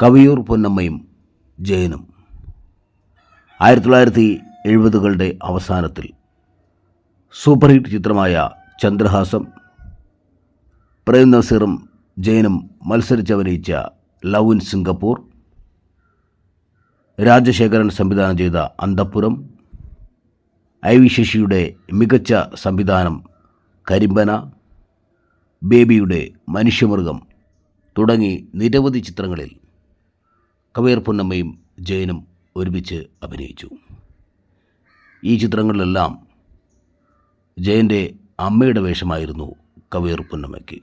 കവിയൂർ പൊന്നമ്മയും ജയനും. ആയിരത്തി തൊള്ളായിരത്തി എഴുപതുകളുടെ അവസാനത്തിൽ സൂപ്പർ ഹിറ്റ് ചിത്രമായ ചന്ദ്രഹാസം പ്രേം നസീറും ജയനും മത്സരിച്ചഭിനയിച്ച ലവ് ഇൻ സിംഗപ്പൂർ രാജശേഖരൻ സംവിധാനം ചെയ്ത അന്തപ്പുരം ഐ വി ശശിയുടെ മികച്ച സംവിധാനം കരിമ്പന ബേബിയുടെ മനുഷ്യമൃഗം തുടങ്ങി നിരവധി ചിത്രങ്ങളിൽ കവേർ പൊന്നമ്മയും ജയനും ഒരുമിച്ച് അഭിനയിച്ചു. ഈ ചിത്രങ്ങളിലെല്ലാം ജയന്റെ അമ്മയുടെ വേഷമായിരുന്നു കവേർ പൊന്നമ്മയ്ക്ക്.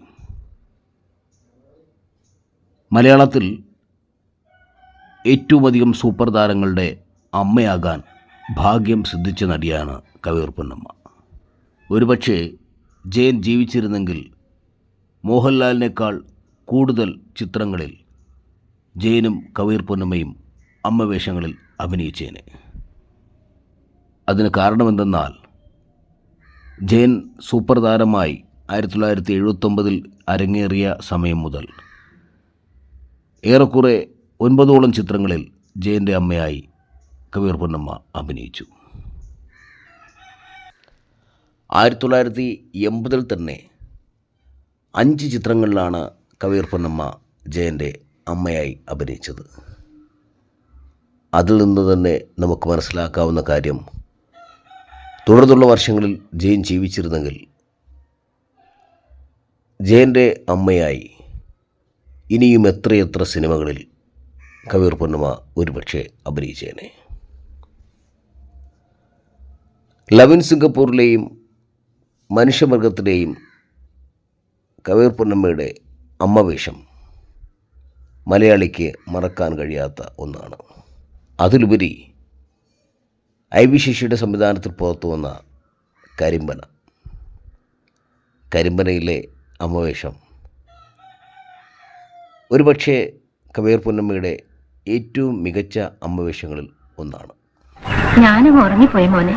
മലയാളത്തിൽ ഏറ്റവും അധികം സൂപ്പർ താരങ്ങളുടെ അമ്മയാകാൻ ഭാഗ്യം സിദ്ധിച്ച നടിയാണ് കവേർ പൊന്നമ്മ. ഒരുപക്ഷെ ജയൻ ജീവിച്ചിരുന്നെങ്കിൽ മോഹൻലാലിനേക്കാൾ കൂടുതൽ ചിത്രങ്ങളിൽ ജയനും കവീർ പൊന്നമ്മയും അമ്മ വേഷങ്ങളിൽ അഭിനയിച്ചേനെ. അതിന് കാരണമെന്തെന്നാൽ ജയൻ സൂപ്പർ താരമായി ആയിരത്തി തൊള്ളായിരത്തി എഴുപത്തൊമ്പതിൽ അരങ്ങേറിയ സമയം മുതൽ ഏറെക്കുറെ ഒൻപതോളം ചിത്രങ്ങളിൽ ജയന്റെ അമ്മയായി കവീർ പൊന്നമ്മ അഭിനയിച്ചു. ആയിരത്തി തൊള്ളായിരത്തി എൺപതിൽ തന്നെ അഞ്ച് ചിത്രങ്ങളിലാണ് കവീർ പൊന്നമ്മ ജയന്റെ അമ്മയായി അഭിനയിച്ചത്. അതിൽ നിന്ന് തന്നെ നമുക്ക് മനസ്സിലാക്കാവുന്ന കാര്യം തുടർന്നുള്ള വർഷങ്ങളിൽ ജയൻ ജീവിച്ചിരുന്നെങ്കിൽ ജയന്റെ അമ്മയായി ഇനിയും എത്രയെത്ര സിനിമകളിൽ കവീർ പൊന്നമ്മ ഒരുപക്ഷെ അഭിനയിച്ചേനെ. ലവിൻ സിംഗപ്പൂരിലെയും മനുഷ്യമൃഗത്തിലെയും കവീർ പൊന്നമ്മയുടെ അമ്മ വേഷം മലയാളിക്ക് മറക്കാൻ കഴിയാത്ത ഒന്നാണ്. അതിലുപരി ഐ വി ശശിയുടെ സംവിധാനത്തിൽ പുറത്തു വന്ന കരിമ്പന. കരിമ്പനയിലെ അമ്മവേഷം. ഒരുപക്ഷെ കവീർ പൊന്നമ്മയുടെ ഏറ്റവും മികച്ച അമ്മവേഷങ്ങളിൽ ഒന്നാണ്. ഞാനും ഉറങ്ങിപ്പോയി മോനെ.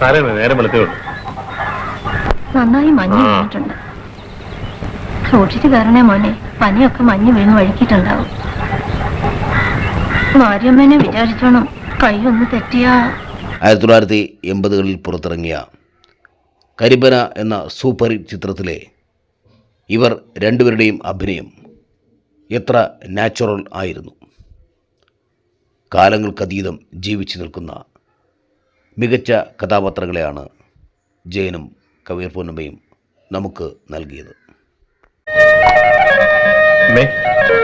സാരമില്ല നേരം വെളുത്തേ നന്നായി മഞ്ഞ് വീണിട്ടുണ്ട്. സൂക്ഷിച്ചു കയറണേ മോനെ. പനിയൊക്കെ മഞ്ഞ് വീണ് വഴുക്കിയിട്ടുണ്ടാവും. ഭാര്യമ്മേനെ വിചാരിച്ചോണം കൈയൊന്ന് തെറ്റിയാ. ആയിരത്തി തൊള്ളായിരത്തി എൺപതുകളിൽ പുറത്തിറങ്ങിയ കരിബന എന്ന സൂപ്പർ ചിത്രത്തിലെ ഇവർ രണ്ടുപേരുടെയും അഭിനയം എത്ര നാച്ചുറൽ ആയിരുന്നു. കാലങ്ങൾക്കതീതം ജീവിച്ചു നിൽക്കുന്ന മികച്ച കഥാപാത്രങ്ങളെയാണ് ജയനും കവീർ പൂർണമയും നമുക്ക് നൽകിയത്.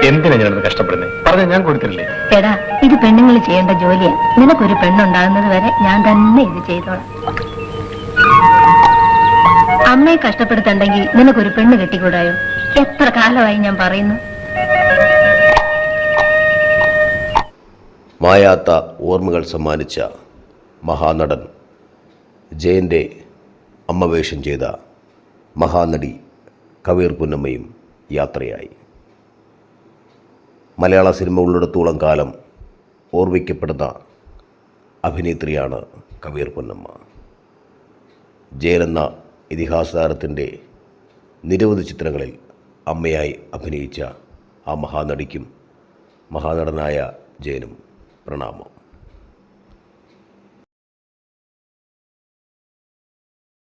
എന്തിനാ ഞാനത് കഷ്ടപ്പെടുന്നത് പറഞ്ഞ ഞാൻ കൊടുത്തില്ലേ എടാ ഇത് പെണ്ണുങ്ങൾ ചെയ്യേണ്ട ജോലിയാ. നിനക്കൊരു പെണ്ണുണ്ടാകുന്നത് വരെ ഞാൻ തന്നെ ഇത് ചെയ്തോളാം. അമ്മയെ കഷ്ടപ്പെടുത്തണ്ടെങ്കിൽ നിനക്കൊരു പെണ്ണ് കെട്ടിക്കൂടായോ? എത്ര കാലമായി ഞാൻ പറയുന്നു? മായാത്ത ഓർമ്മകൾ സമ്മാനിച്ച മഹാനടൻ ജയന്റെ അമ്മവേഷം ചെയ്ത മഹാനടി കവീർ പുന്നമ്മയും യാത്രയായി. മലയാള സിനിമ ഉള്ളിടത്തോളം കാലം ഓർമ്മിക്കപ്പെടുന്ന അഭിനേത്രിയാണ് കവീർ പൊന്നമ്മ. ജയൻ എന്ന ഇതിഹാസ താരത്തിന്റെ നിരവധി ചിത്രങ്ങളിൽ അമ്മയായി അഭിനയിച്ച ആ മഹാനടിക്കും മഹാനടനായ ജയനും പ്രണാമം.